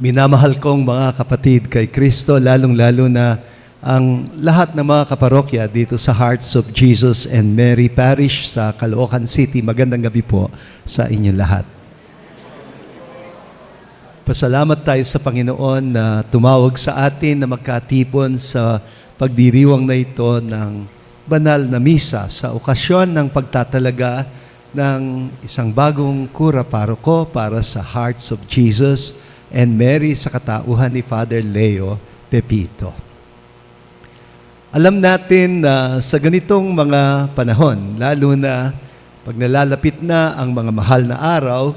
Minamahal kong mga kapatid kay Kristo, lalong-lalo na ang lahat ng mga kaparokya dito sa Hearts of Jesus and Mary Parish sa Caloocan City. Magandang gabi po sa inyo lahat. Pasalamat tayo sa Panginoon na tumawag sa atin na magkatipon sa pagdiriwang na ito ng banal na misa sa okasyon ng pagtatalaga ng isang bagong kura paroko para sa Hearts of Jesus and Mary sa katauhan ni Father Leo Pepito. Alam natin na sa ganitong mga panahon, lalo na pag nalalapit na ang mga mahal na araw,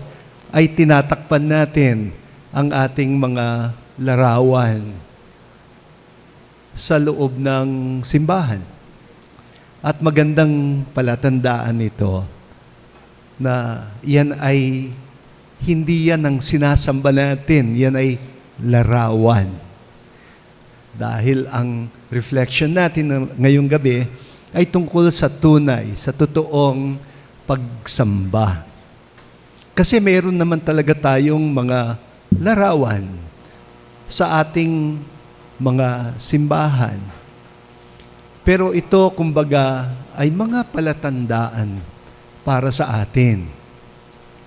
ay tinatakpan natin ang ating mga larawan sa loob ng simbahan. At magandang palatandaan ito na yan ay hindi yan ang sinasamba natin, yan ay larawan. Dahil ang reflection natin ng- ngayong gabi ay tungkol sa tunay, sa totoong pagsamba. Kasi meron naman talaga tayong mga larawan sa ating mga simbahan. Pero ito, kumbaga, ay mga palatandaan para sa atin.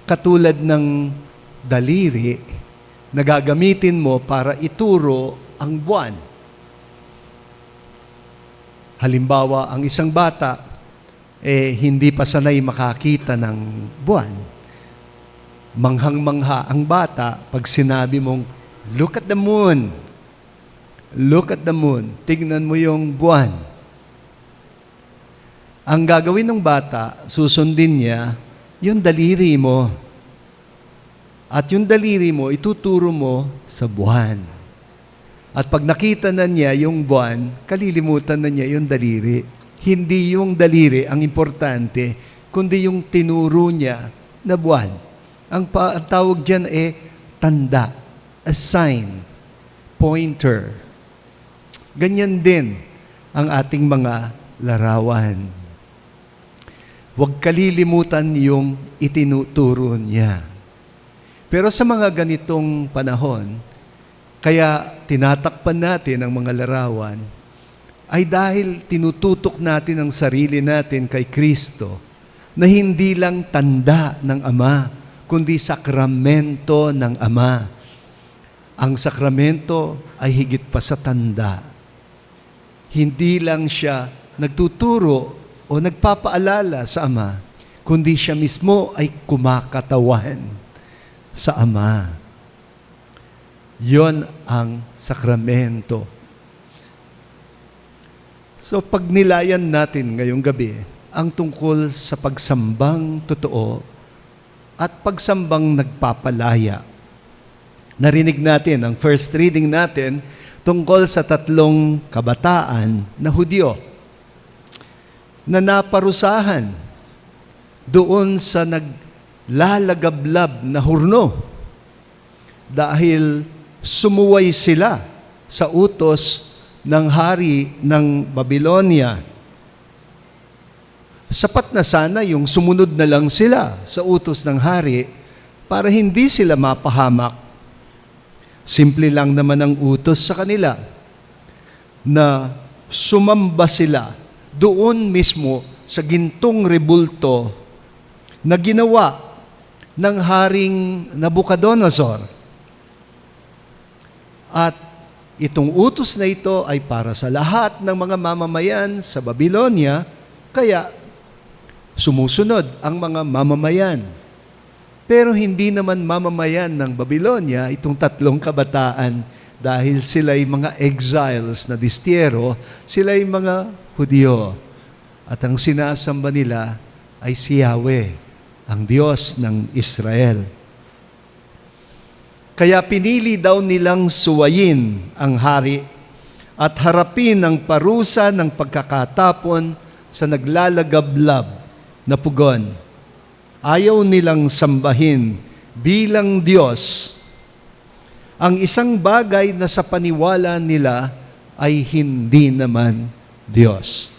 Katulad ng daliri na gagamitin mo para ituro ang buwan. Halimbawa, ang isang bata, eh, hindi pa sanay makakita ng buwan. Manghang-mangha ang bata pag sinabi mong, look at the moon. Look at the moon. Tignan mo yung buwan. Ang gagawin ng bata, susundin niya, yung daliri mo. At yung daliri mo, ituturo mo sa buwan. At pag nakita na niya yung buwan, kalilimutan na niya yung daliri. Hindi yung daliri ang importante, kundi yung tinuro niya na buwan. Ang, pa, ang tawag dyan eh, tanda, a sign, pointer. Ganyan din ang ating mga larawan. Huwag kalilimutan yung itinuturo niya. Pero sa mga ganitong panahon, kaya tinatakpan natin ang mga larawan, ay dahil tinututok natin ang sarili natin kay Kristo na hindi lang tanda ng Ama, kundi sakramento ng Ama. Ang sakramento ay higit pa sa tanda. Hindi lang siya nagtuturo o nagpapaalala sa Ama, kundi siya mismo ay kumakatawan sa Ama. Yon ang sakramento. So pag nilayan natin ngayong gabi ang tungkol sa pagsambang totoo at pagsambang nagpapalaya. Narinig natin ang first reading natin tungkol sa tatlong kabataan na Hudyo na naparusahan doon sa naglalagablab na hurno dahil sumuway sila sa utos ng hari ng Babylonia. Sapat na sana yung sumunod na lang sila sa utos ng hari para hindi sila mapahamak. Simple lang naman ang utos sa kanila na sumamba sila doon mismo sa gintong rebulto na ginawa ng haring Nabucodonosor. At itong utos na ito ay para sa lahat ng mga mamamayan sa Babylonia, kaya sumusunod ang mga mamamayan. Pero hindi naman mamamayan ng Babylonia itong tatlong kabataan dahil sila'y mga exiles na distiero, sila'y mga Hudyo. At ang sinasamba nila ay si Yahweh, ang Diyos ng Israel. Kaya pinili daw nilang suwayin ang hari at harapin ang parusa ng pagkakatapon sa naglalagablab na pugon. Ayaw nilang sambahin bilang Diyos ang isang bagay na sa paniwala nila ay hindi naman Diyos.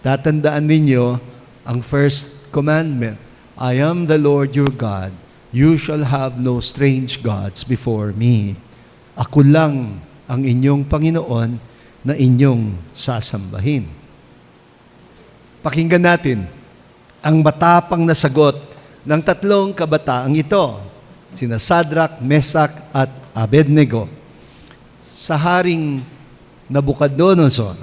Tatandaan ninyo ang first commandment, I am the Lord your God. You shall have no strange gods before me. ako lang ang inyong Panginoon na inyong sasambahin. Pakinggan natin ang matapang na sagot ng tatlong kabataang ito, sina Sadrak, Mesak at Abednego. Sa haring Nabukadnonosor,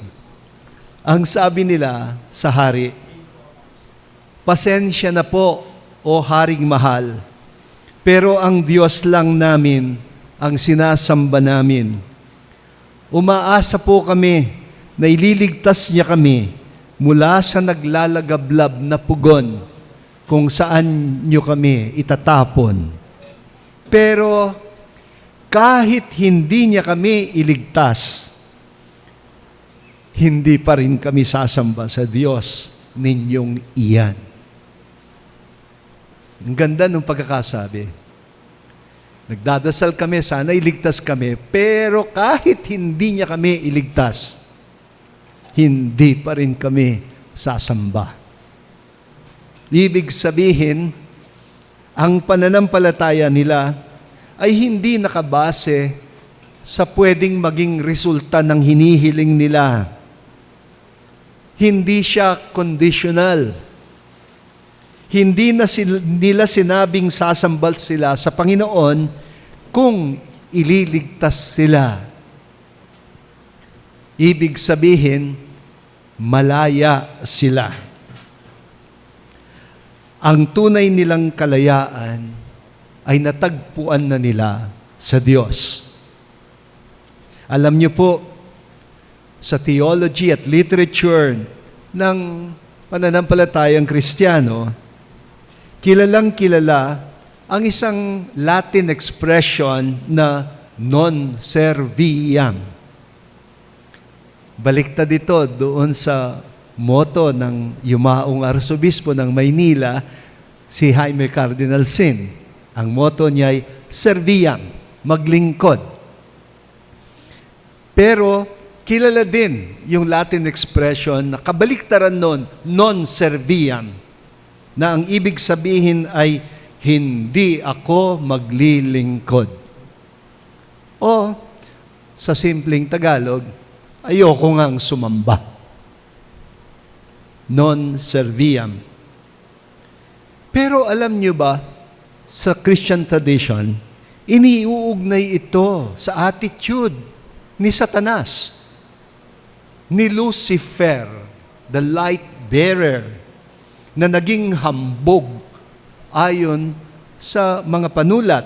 ang sabi nila sa hari, Pasensya na po, o haring mahal, pero ang Diyos lang namin ang sinasamba namin. Umaasa po kami na ililigtas niya kami mula sa naglalagablab na pugon kung saan niyo kami itatapon. Pero kahit hindi niya kami iligtas, hindi pa rin kami sasamba sa Diyos ninyong iyan. Ang ganda ng pagkakasabi. Nagdadasal kami, sana iligtas kami, pero kahit hindi niya kami iligtas, hindi pa rin kami sasamba. Ibig sabihin, ang pananampalataya nila ay hindi nakabase sa pwedeng maging resulta ng hinihiling nila. Hindi siya conditional. Hindi na sil- nila sinabing sasambal sila sa Panginoon kung ililigtas sila. Ibig sabihin, malaya sila. Ang tunay nilang kalayaan ay natagpuan na nila sa Diyos. Alam niyo po, sa theology at literature ng pananampalatayang Kristiyano, kilalang kilala ang isang Latin expression na non serviam. Baliktad ito doon sa moto ng yumaong arsobispo ng Maynila, si Jaime Cardinal Sin. Ang moto niya ay serviam, maglingkod. Pero kilala din yung Latin expression na kabaliktaran nun, non serviam, na ang ibig sabihin ay hindi ako maglilingkod. O sa simpleng Tagalog, ayoko ngang sumamba. Non serviam. Pero alam niyo ba, sa Christian tradition, iniuugnay ito sa attitude ni Satanas, ni Lucifer, the light bearer, na naging hambog ayon sa mga panulat.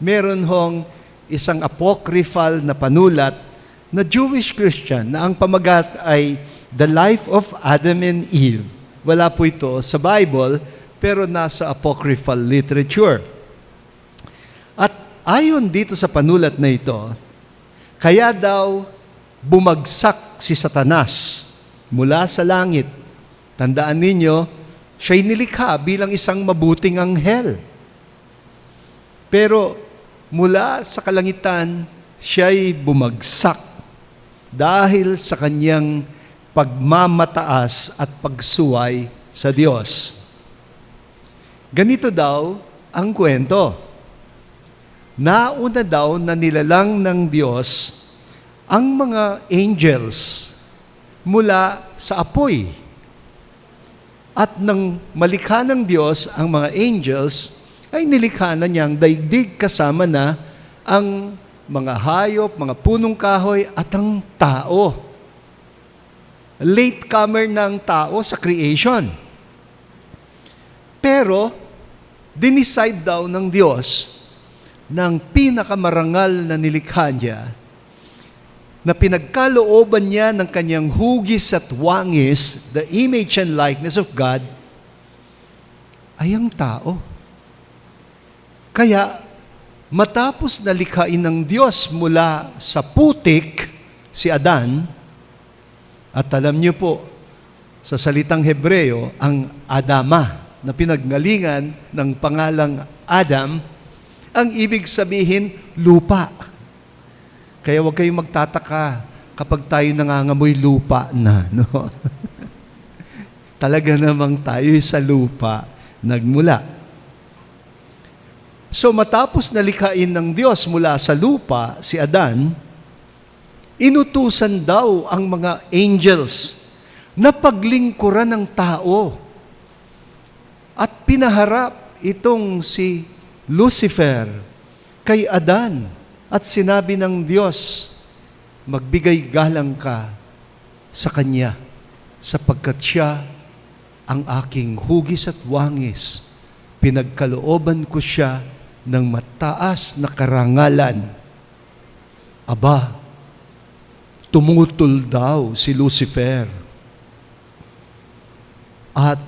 Meron hong isang apocryphal na panulat na Jewish Christian na ang pamagat ay The Life of Adam and Eve. Wala po ito sa Bible, pero nasa apocryphal literature. At ayon dito sa panulat na ito, kaya daw bumagsak si Satanas mula sa langit. Tandaan ninyo, siya'y nilikha bilang isang mabuting anghel. Pero mula sa kalangitan, siya'y bumagsak dahil sa kanyang pagmamataas at pagsuway sa Diyos. Ganito daw ang kwento. Nauna daw na nilalang ng Diyos ang mga angels mula sa apoy. At nang malikha ng Diyos ang mga angels, ay nilikha na niyang daigdig kasama na ang mga hayop, mga punong kahoy at ang tao. Latecomer ng tao sa creation. Pero, dinicide daw ng Diyos ng pinakamarangal na nilikha niya na pinagkalooban niya ng kanyang hugis at wangis, the image and likeness of God, ay ang tao. Kaya, matapos na likhain ng Diyos mula sa putik, si Adan, at alam niyo po, sa salitang Hebreo, ang Adama, na pinagnalingan ng pangalang Adam, ang ibig sabihin, lupa. Kaya huwag kayong magtataka kapag tayo nangangamoy lupa na. No? Talaga namang tayo sa lupa nagmula. So matapos nalikhain ng Diyos mula sa lupa si Adan, inutusan daw ang mga angels na paglingkuran ng tao. At pinaharap itong si Lucifer kay Adan at sinabi ng Diyos, magbigay galang ka sa Kanya sapagkat siya ang aking hugis at wangis. Pinagkalooban ko siya ng mataas na karangalan. Aba, tumutol daw si Lucifer. At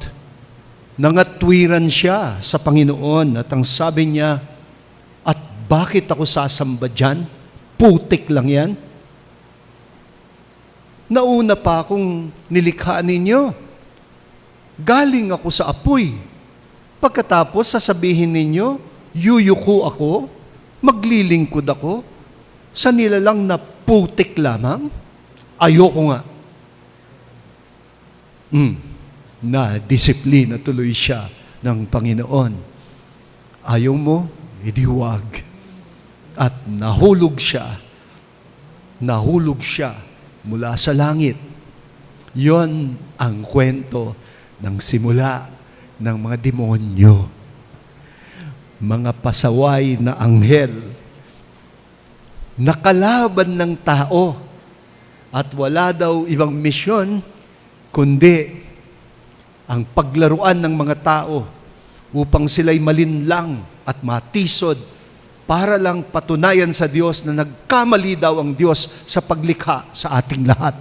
nangatwiran siya sa Panginoon at ang sabi niya, bakit ako sasamba dyan? Putik lang yan. Nauna pa akong nilikha ninyo. Galing ako sa apoy. Pagkatapos sasabihin ninyo, yuyuko ako, maglilingkod ako, sa nilalang na putik lamang? Ayoko nga. Mm, na disiplina tuloy siya ng Panginoon. Ayaw mo, edi huwag. At nahulog siya. Nahulog siya mula sa langit. Yon ang kwento ng simula ng mga demonyo. Mga pasaway na anghel nakalaban ng tao at wala daw ibang misyon kundi ang paglaruan ng mga tao upang sila'y malinlang at matisod para lang patunayan sa Diyos na nagkamali daw ang Diyos sa paglikha sa ating lahat.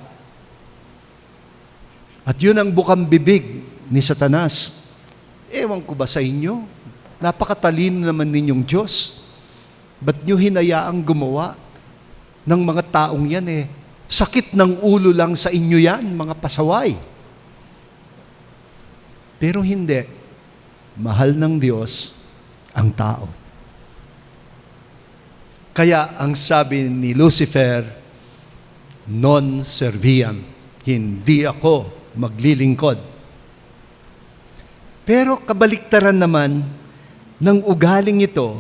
At yun ang bukang bibig ni Satanas. Ewan ko ba sa inyo? Napakatalino naman ninyong Diyos. Ba't nyo hinayaang gumawa ng mga taong yan eh? Sakit ng ulo lang sa inyo yan, mga pasaway. Pero hindi. Mahal ng Diyos ang tao. Kaya ang sabi ni Lucifer, non serviam, hindi ako maglilingkod. Pero kabaliktaran naman ng ugaling ito,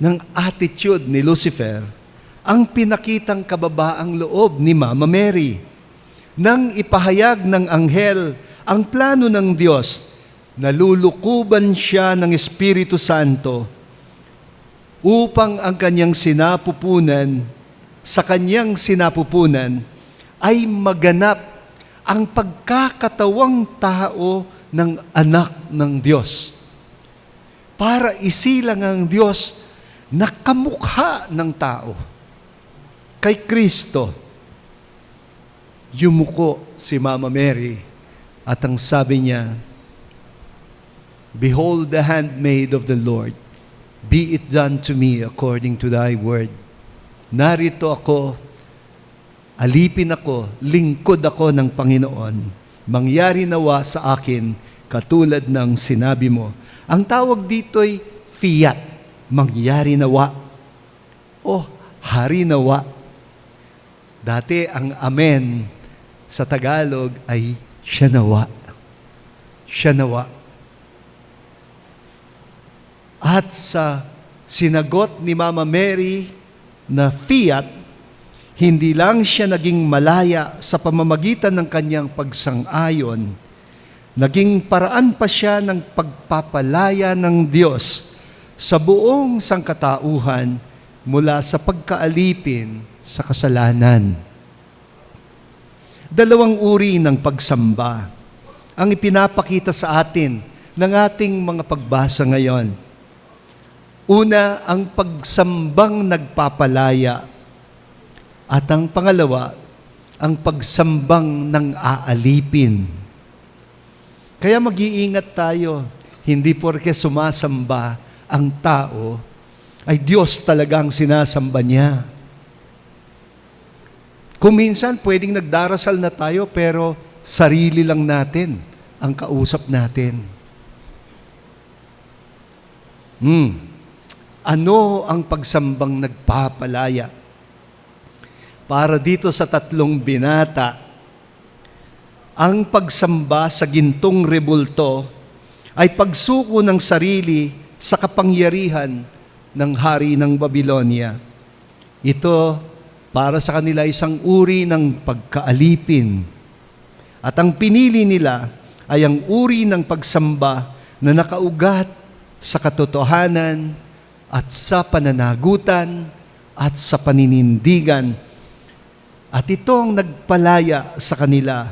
ng attitude ni Lucifer, ang pinakitang kababaang loob ni Mama Mary. Nang ipahayag ng anghel ang plano ng Diyos, nalulukuban siya ng Espiritu Santo upang ang kanyang sinapupunan, sa kanyang sinapupunan, ay maganap ang pagkakatawang tao ng anak ng Diyos. Para isilang ang Diyos na kamukha ng tao. Kay Kristo, yumuko si Mama Mary at ang sabi niya, Behold the handmaid of the Lord, be it done to me according to thy word. Narito ako, alipin ako, lingkod ako ng Panginoon. Mangyari nawa sa akin katulad ng sinabi mo. Ang tawag dito'y fiat, mangyari nawa. O hari nawa. Dati ang amen sa Tagalog ay siya nawa. Siya nawa. At sa sinagot ni Mama Mary na fiat, hindi lang siya naging malaya sa pamamagitan ng kanyang pagsang-ayon, naging paraan pa siya ng pagpapalaya ng Diyos sa buong sangkatauhan mula sa pagkaalipin sa kasalanan. Dalawang uri ng pagsamba ang ipinapakita sa atin ng ating mga pagbasa ngayon. Una, ang pagsambang nagpapalaya. At ang pangalawa, ang pagsambang ng aalipin. Kaya mag-iingat tayo. Hindi porke sumasamba ang tao, ay Diyos talagang sinasamba niya. Kung minsan, pwedeng nagdarasal na tayo, pero sarili lang natin ang kausap natin. Hmm. Ano ang pagsambang nagpapalaya? Para dito sa tatlong binata, ang pagsamba sa gintong rebulto ay pagsuko ng sarili sa kapangyarihan ng hari ng Babylonia. Ito para sa kanila isang uri ng pagkaalipin. At ang pinili nila ay ang uri ng pagsamba na nakaugat sa katotohanan at sa pananagutan at sa paninindigan. At ito ang nagpalaya sa kanila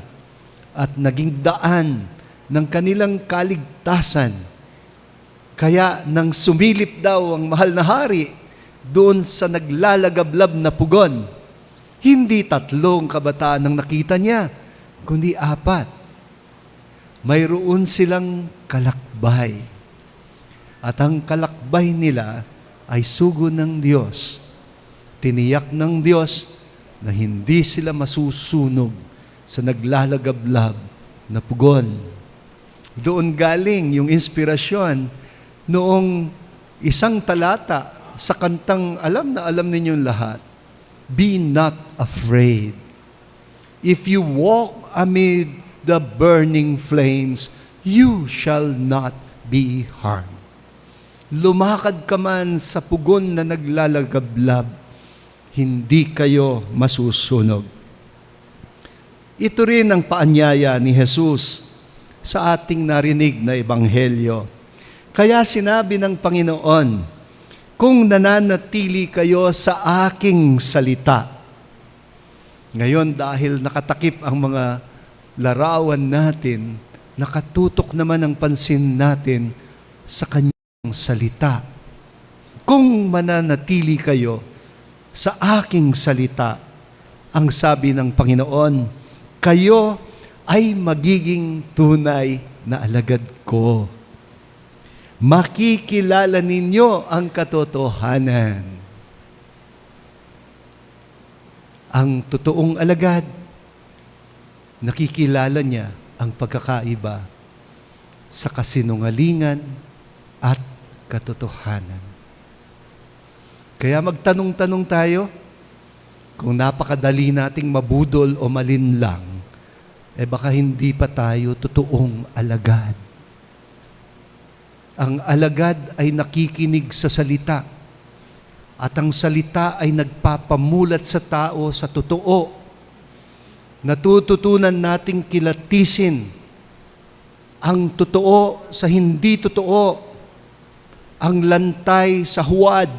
at naging daan ng kanilang kaligtasan. Kaya nang sumilip daw ang mahal na hari doon sa naglalagablab na pugon, hindi tatlong kabataan ang nakita niya, kundi apat. Mayroon silang kalakbay. At ang kalakbay nila ay sugo ng Diyos. Tiniyak ng Diyos na hindi sila masusunog sa naglalagablab na pugon. Doon galing yung inspirasyon noong isang talata sa kantang alam na alam ninyong lahat. Be not afraid. If you walk amid the burning flames, you shall not be harmed. Lumakad ka man sa pugon na naglalagablab, hindi kayo masusunog. Ito rin ang paanyaya ni Jesus sa ating narinig na ebanghelyo. Kaya sinabi ng Panginoon, kung nananatili kayo sa aking salita. Ngayon dahil nakatakip ang mga larawan natin, nakatutok naman ang pansin natin sa kanyang salita. Kung mananatili kayo sa aking salita, ang sabi ng Panginoon, kayo ay magiging tunay na alagad ko makikilala ninyo ang katotohanan. Ang totoong alagad, nakikilala niya ang pagkakaiba sa kasinungalingan at katotohanan. Kaya magtanong-tanong tayo, kung napakadali nating mabudol o malinlang, eh baka hindi pa tayo totoong alagad. Ang alagad ay nakikinig sa salita. At ang salita ay nagpapamulat sa tao sa totoo. Natututunan nating kilatisin ang totoo sa hindi totoo. Ang lantay sa huwad.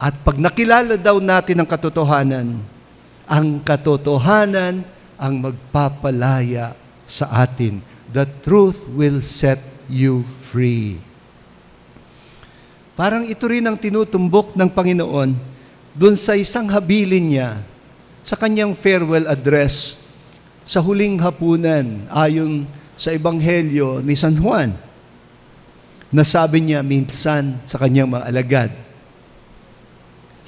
At pag nakilala daw natin ang katotohanan, ang katotohanan ang magpapalaya sa atin. The truth will set you free. Parang ito rin ang tinutumbok ng Panginoon dun sa isang habilin niya sa kanyang farewell address sa huling hapunan ayon sa Ebanghelyo ni San Juan. Nasabi niya minsan sa kanyang mga alagad,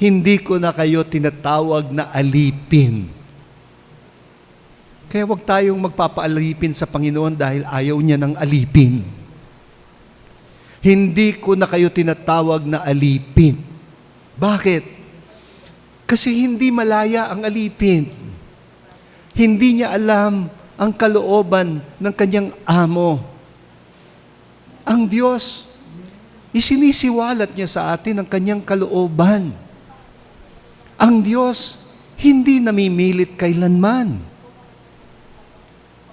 Hindi ko na kayo tinatawag na alipin kaya huwag tayong magpapaalipin sa Panginoon dahil ayaw niya ng alipin. Hindi ko na kayo tinatawag na alipin. Bakit? Kasi hindi malaya ang alipin. Hindi niya alam ang kalooban ng kanyang amo. Ang Diyos, isinisiwalat niya sa atin ang kanyang kalooban. Ang Diyos, hindi namimilit kailanman.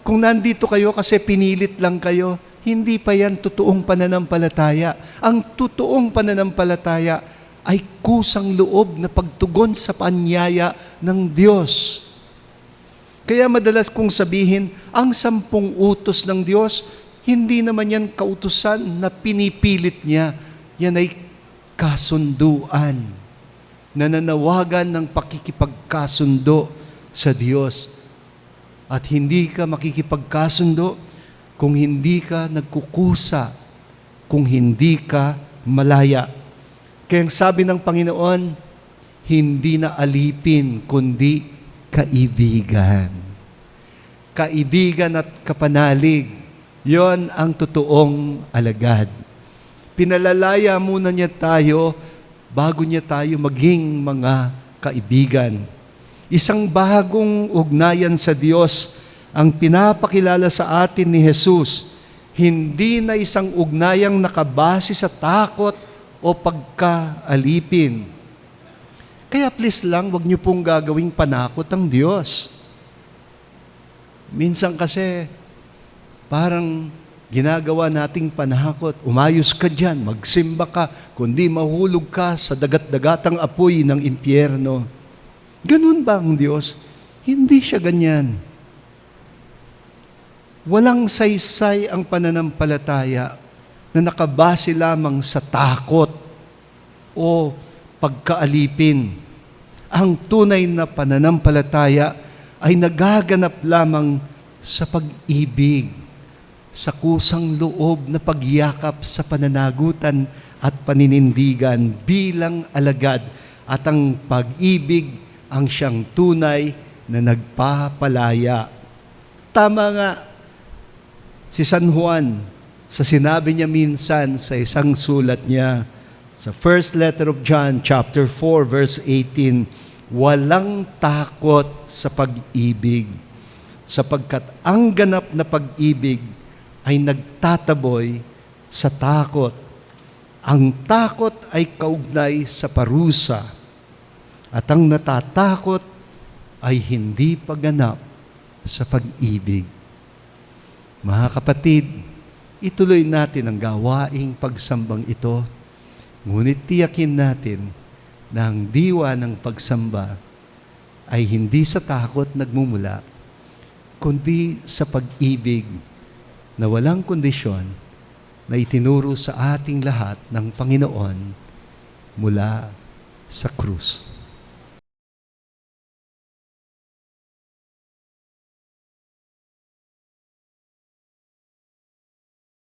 Kung nandito kayo kasi pinilit lang kayo, hindi pa yan totoong pananampalataya. Ang totoong pananampalataya ay kusang loob na pagtugon sa panyaya ng Diyos. Kaya madalas kong sabihin, ang sampung utos ng Diyos, hindi naman yan kautusan na pinipilit niya. Yan ay kasunduan. Nananawagan ng pakikipagkasundo sa Diyos. At hindi ka makikipagkasundo kung hindi ka nagkukusa, kung hindi ka malaya. Kaya ang sabi ng Panginoon, hindi na alipin, kundi kaibigan. Kaibigan at kapanalig, yon ang totoong alagad. Pinalalaya muna niya tayo bago niya tayo maging mga kaibigan. Isang bagong ugnayan sa Diyos ang pinapakilala sa atin ni Jesus, hindi na isang ugnayang nakabase sa takot o pagkaalipin. Kaya please lang, wag niyo pong gagawing panakot ang Diyos. Minsan kasi, parang ginagawa nating panakot. Umayos ka dyan, magsimba ka, kundi mahulog ka sa dagat-dagatang apoy ng impyerno. Ganun ba ang Diyos? Hindi siya ganyan. Walang saysay ang pananampalataya na nakabase lamang sa takot o pagkaalipin. Ang tunay na pananampalataya ay nagaganap lamang sa pag-ibig, sa kusang loob na pagyakap sa pananagutan at paninindigan bilang alagad at ang pag-ibig ang siyang tunay na nagpapalaya. Tama nga, si San Juan, sa sinabi niya minsan sa isang sulat niya, sa first letter of John, chapter 4, verse 18, walang takot sa pag-ibig, sapagkat ang ganap na pag-ibig ay nagtataboy sa takot. Ang takot ay kaugnay sa parusa, at ang natatakot ay hindi pagganap sa pag-ibig. Mga kapatid, ituloy natin ang gawaing pagsambang ito, ngunit tiyakin natin na ang diwa ng pagsamba ay hindi sa takot nagmumula, kundi sa pag-ibig na walang kondisyon na itinuro sa ating lahat ng Panginoon mula sa krus.